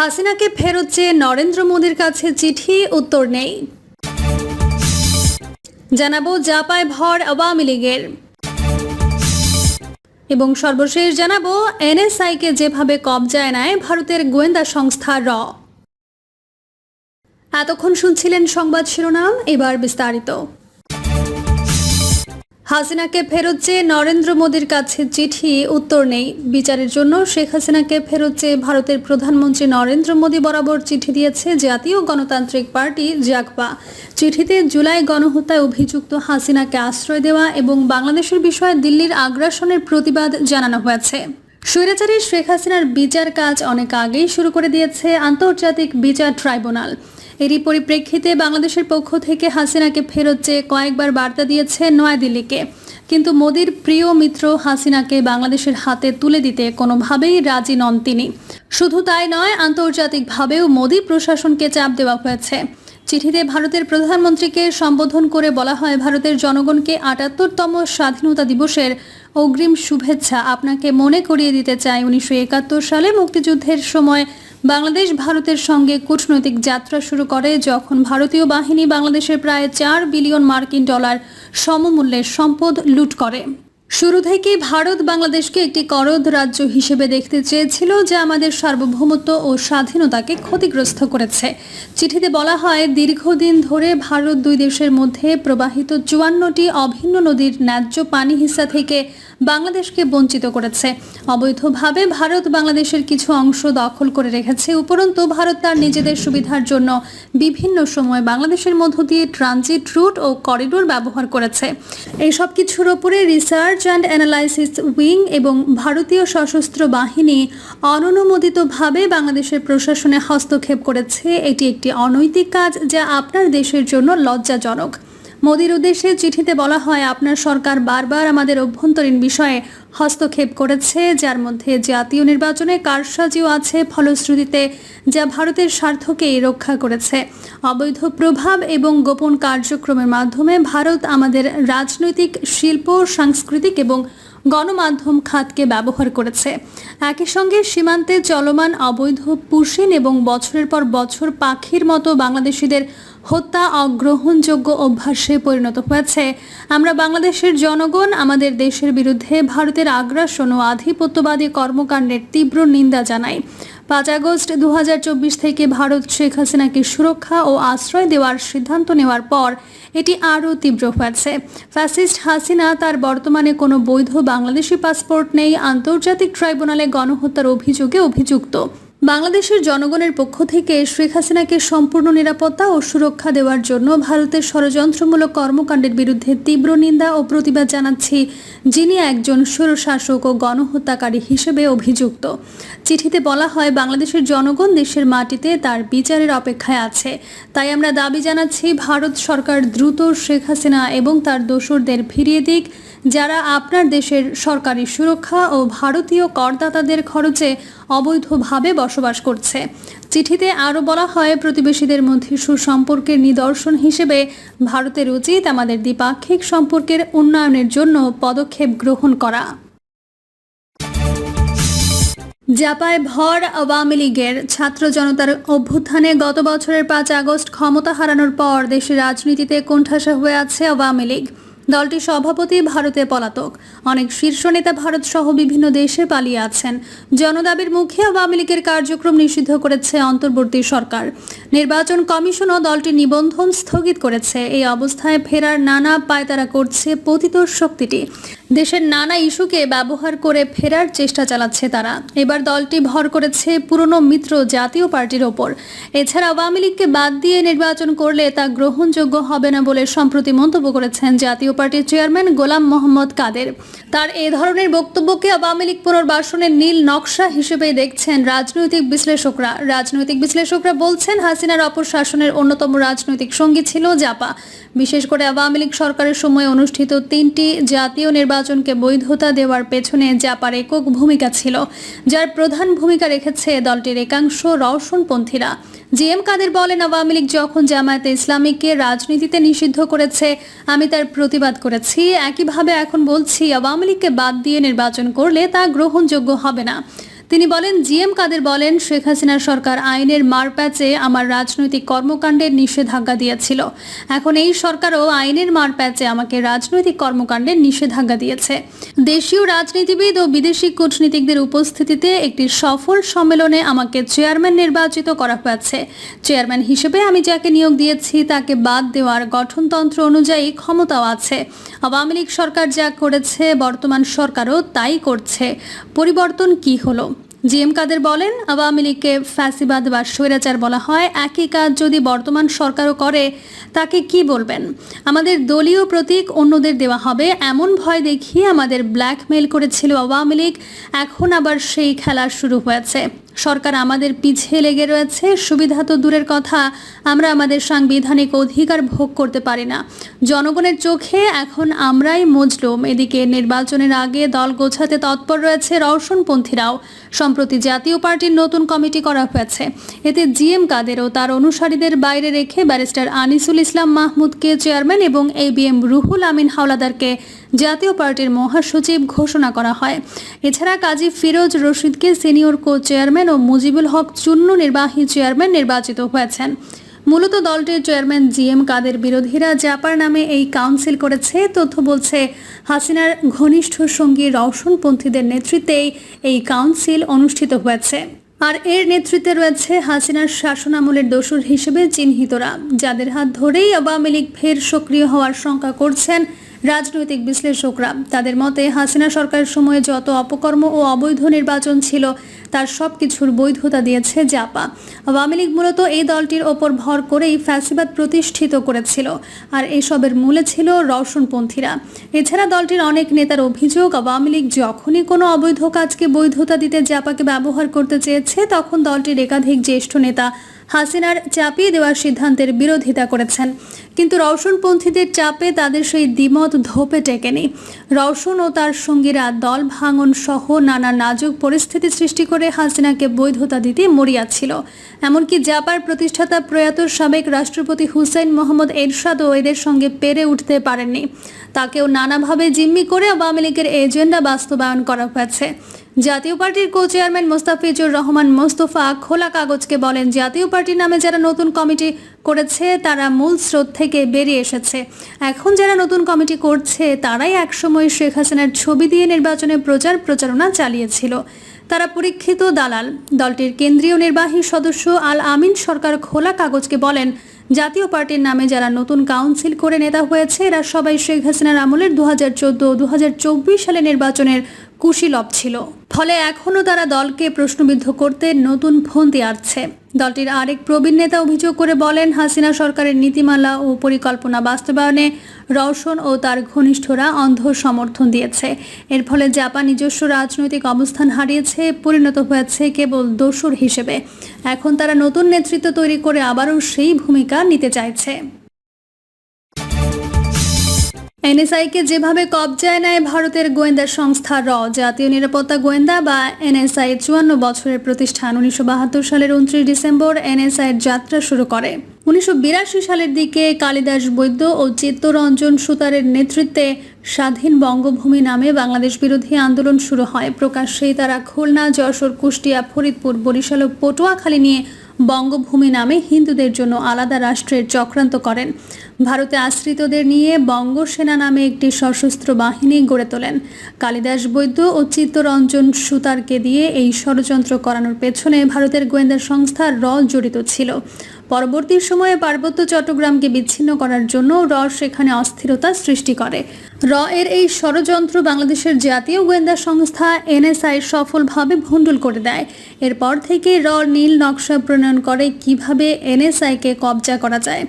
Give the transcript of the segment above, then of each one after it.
হাসিনাকে ফেরত চেয়ে নরেন্দ্র মোদীর কাছে চিঠি, উত্তর নেই। জানাব জাপায় ভর আওয়ামী লীগের। এবং সর্বশেষ জানাব, এনএসআইকে যেভাবে কবজায় নেয় ভারতের গোয়েন্দা সংস্থা র। এতক্ষণ শুনছিলেন সংবাদ শিরোনাম, এবার বিস্তারিত। হাসিনাকে ফেরত চেয়ে নরেন্দ্র মোদীর কাছে চিঠি, উত্তর নেই। বিচারের জন্য শেখ হাসিনাকে ফেরত চেয়ে ভারতের প্রধানমন্ত্রী নরেন্দ্র মোদী বরাবর চিঠি দিয়েছে জাতীয় গণতান্ত্রিক পার্টি জাকপা চিঠিতে জুলাই গণহত্যায় অভিযুক্ত হাসিনাকে আশ্রয় দেওয়া এবং বাংলাদেশের বিষয়ে দিল্লির আগ্রাসনের প্রতিবাদ জানানো হয়েছে। স্বৈরাচারী শেখ হাসিনার বিচার কাজ অনেক আগেই শুরু করে দিয়েছে আন্তর্জাতিক বিচার ট্রাইব্যুনাল। এরই পরিপ্রেক্ষিতে বাংলাদেশের পক্ষ থেকে হাসিনাকে ফেরত চেয়ে কয়েকবার বার্তা দিয়েছে নয়াদিল্লিকে। কিন্তু মোদির প্রিয় মিত্র হাসিনাকে বাংলাদেশের হাতে তুলে দিতে কোনোভাবেই রাজি নন তিনি। শুধু তাই নয়, আন্তর্জাতিকভাবেও মোদি প্রশাসনকে চাপ দেওয়া হয়েছে। চিঠিতে ভারতের প্রধানমন্ত্রীকে সম্বোধন করে বলা হয়, ভারতের জনগণকে আটাত্তরতম স্বাধীনতা দিবসের অগ্রিম শুভেচ্ছা আপনাকে মনে করিয়ে দিতে চাই। উনিশশো একাত্তর সালে মুক্তিযুদ্ধের সময় বাংলাদেশ ভারতের সঙ্গে কূটনৈতিক যাত্রা শুরু করে যখন ভারতীয় বাহিনী বাংলাদেশের প্রায় চার বিলিয়ন মার্কিন ডলার সমমূল্যের সম্পদ লুট করে। শুরু থেকেই ভারত বাংলাদেশকে একটি করদ রাজ্য হিসেবে দেখতে চেয়েছিল যা আমাদের সার্বভৌমত্ব ও স্বাধীনতাকে ক্ষতিগ্রস্ত করেছে। চিঠিতে বলা হয়, দীর্ঘদিন ধরে ভারত দুই দেশের মধ্যে প্রবাহিত চুয়ান্নটি অভিন্ন নদীর ন্যায্য পানি হিস্সা থেকে বাংলাদেশকে বঞ্চিত করেছে। অবৈধভাবে ভারত বাংলাদেশের কিছু অংশ দখল করে রেখেছে, উপরন্তু ভারত তার নিজেদের সুবিধার জন্য বিভিন্ন সময় বাংলাদেশের মধ্য দিয়ে ট্রানজিট রুট ও করিডোর ব্যবহার করেছে। এই সব কিছুর ওপরে রিসার্চ অ্যান্ড অ্যানালাইসিস উইং এবং ভারতীয় সশস্ত্র বাহিনী অননুমোদিতভাবে বাংলাদেশের প্রশাসনে হস্তক্ষেপ করেছে। এটি একটি অনৈতিক কাজ যা আপনার দেশের জন্য লজ্জাজনক। মোদির উদ্দেশ্যে চিঠিতে বলা হয়, আপনার সরকার বারবার আমাদের অভ্যন্তরীণ বিষয়ে হস্তক্ষেপ করেছে, যার মধ্যে জাতীয় নির্বাচনে কারসাজিও আছে ফলশ্রুতিতে, যা ভারতের স্বার্থকেই রক্ষা করেছে। অবৈধ প্রভাব এবং গোপন কার্যক্রমের মাধ্যমে ভারত আমাদের রাজনৈতিক শিল্প, সাংস্কৃতিক এবং গণমাধ্যম খাতকে ব্যবহার করেছে। একই সঙ্গে সীমান্তে চলমান অবৈধ পুশিন এবং বছরের পর বছর পাখির মতো বাংলাদেশিদের হত্যা অগ্রহণযোগ্য অভ্যাসে পরিণত হয়েছে। আমরা বাংলাদেশের জনগণ, আমাদের দেশের বিরুদ্ধে ভারতের আগ্রাসন ও আধিপত্যবাদী কর্মকাণ্ডের তীব্র নিন্দা জানাই। পাঁচ আগস্ট দু থেকে ভারত শেখ হাসিনাকে সুরক্ষা ও আশ্রয় দেওয়ার সিদ্ধান্ত নেওয়ার পর এটি আরও তীব্র হয়েছে। ফ্যাসিস্ট হাসিনা তার বর্তমানে কোনো বৈধ বাংলাদেশি পাসপোর্ট নেই, আন্তর্জাতিক ট্রাইব্যুনালে গণহত্যার অভিযোগে অভিযুক্ত। বাংলাদেশের জনগণের পক্ষ থেকে শেখ হাসিনাকে সম্পূর্ণ নিরাপত্তা ও সুরক্ষা দেওয়ার জন্য ভারতের ষড়যন্ত্রমূলক কর্মকাণ্ডের বিরুদ্ধে তীব্র নিন্দা ও প্রতিবাদ জানাচ্ছি, যিনি একজন স্বৈরশাসক ও গণহত্যাকারী হিসেবে অভিযুক্ত। চিঠিতে বলা হয়, বাংলাদেশের জনগণ দেশের মাটিতে তার বিচারের অপেক্ষায় আছে। তাই আমরা দাবি জানাচ্ছি, ভারত সরকার দ্রুত শেখ হাসিনা এবং তার দোসরদের ফিরিয়ে দিক। যারা আপনার দেশের সরকারি সুরক্ষা ও ভারতীয় করদাতাদের খরচে অবৈধভাবে বসবাস করছে। চিঠিতে আরও বলা হয়, প্রতিবেশীদের মধ্যে সুসম্পর্কের নিদর্শন হিসেবে ভারতের উচিত আমাদের দ্বিপাক্ষিক সম্পর্কের উন্নয়নের জন্য পদক্ষেপ গ্রহণ করা। জাপায় ভর আওয়ামী লীগের ছাত্র জনতার অভ্যুত্থানে গত বছরের পাঁচ আগস্ট ক্ষমতা হারানোর পর দেশের রাজনীতিতে কোণঠাসা হয়ে আছে আওয়ামী লীগ। দলটির সভাপতি ভারতে পলাতক। অনেক শীর্ষ নেতা ভারত সহ বিভিন্ন দেশে পালিয়ে আছেন। জনদাবির মুখে আওয়ামী লীগের কার্যক্রম নিষিদ্ধ করেছে অন্তর্বর্তী সরকার। নির্বাচন কমিশনও দলটির নিবন্ধন স্থগিত করেছে। এই অবস্থায় ফেরার নানা পায়তারা করছে পতিত শক্তিটি। দেশের নানা ইস্যুকে ব্যবহার করে ফেরার চেষ্টা চালাচ্ছে তারা। এবার দলটি ভর করেছে পুরনো মিত্র জাতীয় পার্টির ওপর। এছাড়া আওয়ামী লীগকে বাদ দিয়ে নির্বাচন করলে তা গ্রহণযোগ্য হবে না বলে সম্প্রতি মন্তব্য করেছেন জাতীয় পার্টির চেয়ারম্যান গোলাম মোহাম্মদ কাদের। তার এ ধরনের বক্তব্যকে আওয়ামী লীগ পুনর্বাসনের নীল নকশা হিসেবে দেখছেন রাজনৈতিক বিশ্লেষকরা। রাজনৈতিক বিশ্লেষকরা বলছেন, হাসিনার অপশাসনের অন্যতম রাজনৈতিক সঙ্গী ছিল জাপা। বিশেষ করে আওয়ামী লীগ সরকারের সময় অনুষ্ঠিত তিনটি জাতীয় নির্বাচনকে বৈধতা দেওয়ার পেছনে জাপার একক ভূমিকা ছিল, যার প্রধান ভূমিকা রেখেছে দলটির একাংশ রওশনপন্থীরা। জি এম কাদের বলেন, আওয়ামী লীগ যখন জামায়াতে ইসলামীকে রাজনীতিতে নিষিদ্ধ করেছে, আমি তার প্রতিবাদ করেছি। একইভাবে এখন বলছি, আওয়ামী লীগকে বাদ দিয়ে নির্বাচন করলে তা গ্রহণযোগ্য হবে না। তিনি বলেন, জিএম কাদের বলেন, শেখ হাসিনা সরকার আইনের মারপ্যাচে আমার রাজনৈতিক কর্মকাণ্ডের নিষেধাজ্ঞা দিয়েছিল। এখন এই সরকারও আইনের মারপ্যাচে আমাকে রাজনৈতিক কর্মকাণ্ডের নিষেধাজ্ঞা দিয়েছে। দেশীয় রাজনীতিবিদ ও বিদেশি কূটনীতিকদের উপস্থিতিতে একটি সফল সম্মেলনে আমাকে চেয়ারম্যান নির্বাচিত করা হয়েছে। চেয়ারম্যান হিসেবে আমি যাকে নিয়োগ দিয়েছি, তাকে বাদ দেওয়ার গঠনতন্ত্র অনুযায়ী ক্ষমতাও আছে। আওয়ামী লীগ সরকার যা করেছে, বর্তমান সরকারও তাই করছে। পরিবর্তন কি হলো? জিএম কাদের বলেন, আওয়ামী লীগকে ফ্যাসিবাদ বা স্বৈরাচার বলা হয়। একই কাজ যদি বর্তমান সরকারও করে, তাকে কি বলবেন? আমাদের দলীয় প্রতীক অন্যদের দেওয়া হবে। এমন ভয় দেখিয়ে আমাদের ব্ল্যাকমেল করেছিল আওয়ামী লীগ। এখন আবার সেই খেলা শুরু হয়েছে। সরকার আমাদের পিছিয়ে লেগে রয়েছে, সুবিধা তো দূরের কথা, আমরা আমাদের সাংবিধানিক অধিকার ভোগ করতে পারি না। জনগণের চোখে এখন আমরাই মজলুম। এদিকে নির্বাচনের আগে দল গোছাতে তৎপর রয়েছে রওশনপন্থীরাও। সম্প্রতি জাতীয় পার্টির নতুন কমিটি করা হয়েছে। এতে জিএম কাদের ও তার অনুসারীদের বাইরে রেখে ব্যারিস্টার আনিসুল ইসলাম মাহমুদকে চেয়ারম্যান এবং A B M Ruhul Amin হাওলাদারকে জাতীয় পার্টির মহাসচিব ঘোষণা করা হয়। এছাড়া কাজী ফিরোজ রশিদকে সিনিয়র কো চেয়ারম্যান ও মুজিবুল হক চুন্নু নির্বাহী চেয়ারম্যান নির্বাচিত হয়েছেন। মূলত দলটির চেয়ারম্যান জি এম কাদের বিরোধীরা জাপার নামে এই কাউন্সিল করেছে। তথ্য বলছে, হাসিনার ঘনিষ্ঠ সঙ্গী রওশনপন্থীদের নেতৃত্বেই এই কাউন্সিল অনুষ্ঠিত হয়েছে। আর এর নেতৃত্বে রয়েছে হাসিনার শাসনামলের দোসর হিসেবে চিহ্নিতরা, যাদের হাত ধরেই আওয়ামী লীগ ফের সক্রিয় হওয়ার শঙ্কা করছেন রাজনৈতিক বিশ্লেষকরা। তাদের মতে হাসিনা সরকারের সময়ে যত অপকর্ম ও অবৈধ নির্বাচন ছিল তার সব কিছুর বৈধতা দিয়েছে জাপা। আওয়ামী লীগ মূলত এই দলটির ওপর ভর করেই ফ্যাসিবাদ প্রতিষ্ঠিত করেছিল, আর এসবের মূলে ছিল রওশনপন্থীরা। এছাড়া দলটির অনেক নেতার অভিযোগ, আওয়ামী লীগ যখনই কোনো অবৈধ কাজকে বৈধতা দিতে জাপাকে ব্যবহার করতে চেয়েছে, তখন দলটির একাধিক জ্যেষ্ঠ নেতা হাসিনার চাপিয়ে দেওয়ার সিদ্ধান্তের বিরোধিতা করেছেন। কিন্তু রওশনপন্থীদের চাপে তাদের সেই দ্বিমত ধোপে টেকেনি। রওশন ও তার সঙ্গীরা দল ভাঙন সহ নানা নাজুক পরিস্থিতি সৃষ্টি করে হাসিনাকে বৈধতা দিতে মরিয়াছিল এমনকি জাপার প্রতিষ্ঠাতা প্রয়াত সাবেক রাষ্ট্রপতি হুসেইন মোহাম্মদ এরশাদও এদের সঙ্গে পেরে উঠতে পারেননি। তাকেও নানাভাবে জিম্মি করে আওয়ামী লীগের এজেন্ডা বাস্তবায়ন করা হয়েছে। জাতীয় পার্টির কো চেয়ারম্যান মোস্তাফিজুর রহমান মোস্তফা খোলা কাগজকে বলেন, জাতীয় পার্টির নামে যারা নতুন কমিটি করেছে, তারা মূল স্রোত থেকে বেরিয়ে এসেছে। এখন যারা নতুন কমিটি করছে, তারাই একসময় শেখ হাসিনার ছবি দিয়ে নির্বাচনে প্রচার প্রচারণা চালিয়েছিল। তারা পরীক্ষিত দালাল। দলটির কেন্দ্রীয় নির্বাহী সদস্য আল আমিন সরকার খোলা কাগজকে বলেন, জাতীয় পার্টির নামে যারা নতুন কাউন্সিল করে নেতা হয়েছে, এরা সবাই শেখ হাসিনার আমলের দু হাজার চোদ্দ দু সালে নির্বাচনের কুশীলব ছিল। ফলে এখনও তারা দলকে প্রশ্নবিদ্ধ করতে নতুন ফন্দি আটছে। দলটির আরেক প্রবীণ নেতা অভিযোগ করে বলেন, হাসিনা সরকারের নীতিমালা ও পরিকল্পনা বাস্তবায়নে রওশন ও তার ঘনিষ্ঠরা অন্ধ সমর্থন দিয়েছে। এর ফলে জাপান নিজস্ব রাজনৈতিক অবস্থান হারিয়েছে, পরিণত হয়েছে কেবল দোসর হিসেবে। এখন তারা নতুন নেতৃত্ব তৈরি করে আবারও সেই ভূমিকা নিতে চাইছে। এনএসআইকে যেভাবে কবজায় নেয় ভারতের গোয়েন্দা সংস্থা র, জাতীয় নিরাপত্তা গোয়েন্দা বা এনএসআই চুয়ান্ন বছরের প্রতিষ্ঠান উনিশশো বাহাত্তর সালের উনত্রিশ ডিসেম্বর এনএসআইয়ের যাত্রা শুরু করে। উনিশশো বিরাশি সালের দিকে কালিদাস বৈদ্য ও চিত্তরঞ্জন সুতারের নেতৃত্বে স্বাধীন বঙ্গভূমি নামে বাংলাদেশ বিরোধী আন্দোলন শুরু হয়। প্রকাশ্যেই তারা খুলনা, যশোর, কুষ্টিয়া, ফরিদপুর, বরিশাল ও পটুয়াখালী নিয়ে বঙ্গভূমি নামে হিন্দুদের জন্য আলাদা রাষ্ট্রের চক্রান্ত করেন। ভারতে আশ্রিতদের নিয়ে বঙ্গ সেনা নামে একটি সশস্ত্র বাহিনী গড়ে তোলেন। কালিদাস বৈদ্য ও চিত্তরঞ্জন সুতারকে দিয়ে এই ষড়যন্ত্র করানোর পেছনে ভারতের গোয়েন্দা সংস্থা র জড়িত ছিল। পরবর্তী সময়ে পার্বত্য চট্টগ্রামকে বিচ্ছিন্ন করার জন্য র সেখানে অস্থিরতা সৃষ্টি করে। র এর এই ষড়যন্ত্র বাংলাদেশের জাতীয় গোয়েন্দা সংস্থা এনএসআই সফলভাবে ভণ্ডুল করে দেয়। এরপর থেকে র নীল নকশা প্রণয়ন করে কীভাবে এনএসআইকে কবজা করা যায়।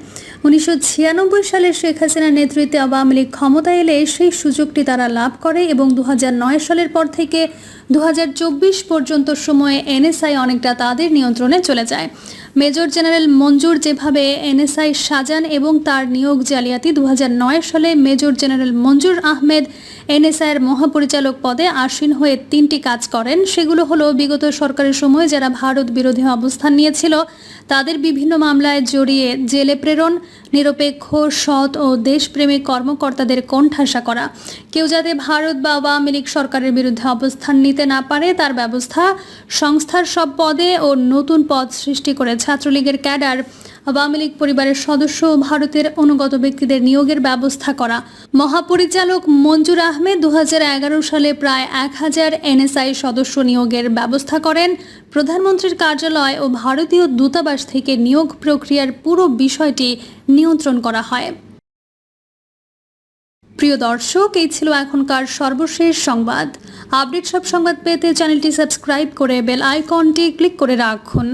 উনিশশো ছিয়ানব্বই সালে শেখ হাসিনার নেতৃত্বে আওয়ামী লীগ ক্ষমতা এলে সেই সুযোগটি তারা লাভ করে এবং দু হাজার নয় সালের পর থেকে দু হাজার চব্বিশ পর্যন্ত সময়ে এনএসআই অনেকটা তাদের নিয়ন্ত্রণে চলে যায়। মেজর জেনারেল মঞ্জুর যেভাবে এনএসআই সাজান এবং তার নিয়োগ জালিয়াতি দু হাজার নয় সালে মেজর জেনারেল মঞ্জুর আহমেদ এনএসআইয়ের মহাপরিচালক পদে আসীন হয়ে তিনটি কাজ করেন। সেগুলো হলো, বিগত সরকারের সময় যারা ভারত বিরোধী অবস্থান নিয়েছিল, তাদের বিভিন্ন মামলায় জড়িয়ে জেলে প্রেরণ, নিরপেক্ষ, সৎ ও দেশপ্রেমিক কর্মকর্তাদের কোণঠাসা করা। কেউ যাতে ভারত বা আওয়ামী লীগ সরকারের বিরুদ্ধে অবস্থান নিতে না পারে, তার ব্যবস্থা সংস্থার সব পদে ও নতুন পদ সৃষ্টি করে ছাত্রলীগের ক্যাডার আওয়ামী লীগ পরিবারের সদস্য ও ভারতের অনুগত ব্যক্তিদের নিয়োগের ব্যবস্থা করা। মহাপরিচালক মঞ্জুর আহমেদ দু হাজার এগারো সালে প্রায় এক হাজার এনএসআই সদস্য নিয়োগের ব্যবস্থা করেন। প্রধানমন্ত্রীর কার্যালয় ও ভারতীয় দূতাবাস থেকে নিয়োগ প্রক্রিয়ার পুরো বিষয়টি নিয়ন্ত্রণ করা হয়। প্রিয় দর্শক, এই ছিল এখনকার সর্বশেষ সংবাদ। আপডেট সব সংবাদ পেতে চ্যানেলটি সাবস্ক্রাইব করে বেল আইকনটি ক্লিক করে রাখুন।